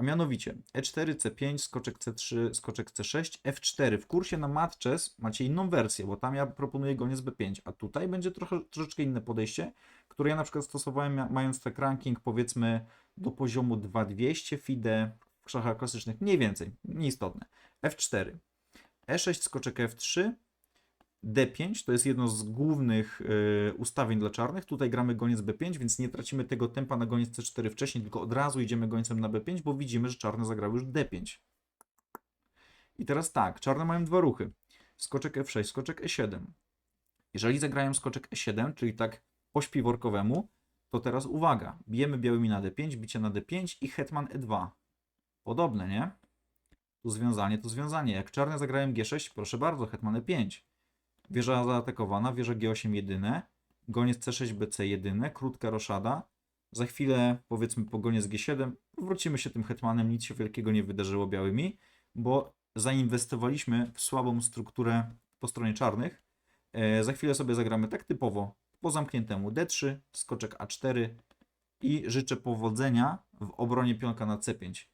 A mianowicie E E4, C5, skoczek C3, skoczek C6, F4. W kursie na Matches macie inną wersję, bo tam ja proponuję goniec B5, a tutaj będzie trochę, troszeczkę inne podejście, które ja na przykład stosowałem mając tak ranking powiedzmy do poziomu 2200 FIDE w szachach klasycznych, mniej więcej, nieistotne. F4, E6, skoczek F3, D5 to jest jedno z głównych y, ustawień dla czarnych. Tutaj gramy goniec B5, więc nie tracimy tego tempa na goniec C4 wcześniej, tylko od razu idziemy gońcem na B5, bo widzimy, że czarne zagrały już D5. I teraz tak, czarne mają dwa ruchy. Skoczek F6, skoczek E7. Jeżeli zagrają skoczek E7, czyli tak po śpiworkowemu, to teraz uwaga, bijemy białymi na D5, bicie na D5 i hetman E2. Podobne, nie? Tu związanie, tu związanie. Jak czarne zagrają G6, proszę bardzo, hetman E5. Wieża zaatakowana, wieża G8 jedyne, goniec C6, BC jedyne, krótka roszada. Za chwilę, powiedzmy po goniec G7, wrócimy się tym hetmanem, nic się wielkiego nie wydarzyło białymi, bo zainwestowaliśmy w słabą strukturę po stronie czarnych. E, za chwilę sobie zagramy tak typowo po zamkniętemu D3, skoczek A4 i życzę powodzenia w obronie pionka na C5.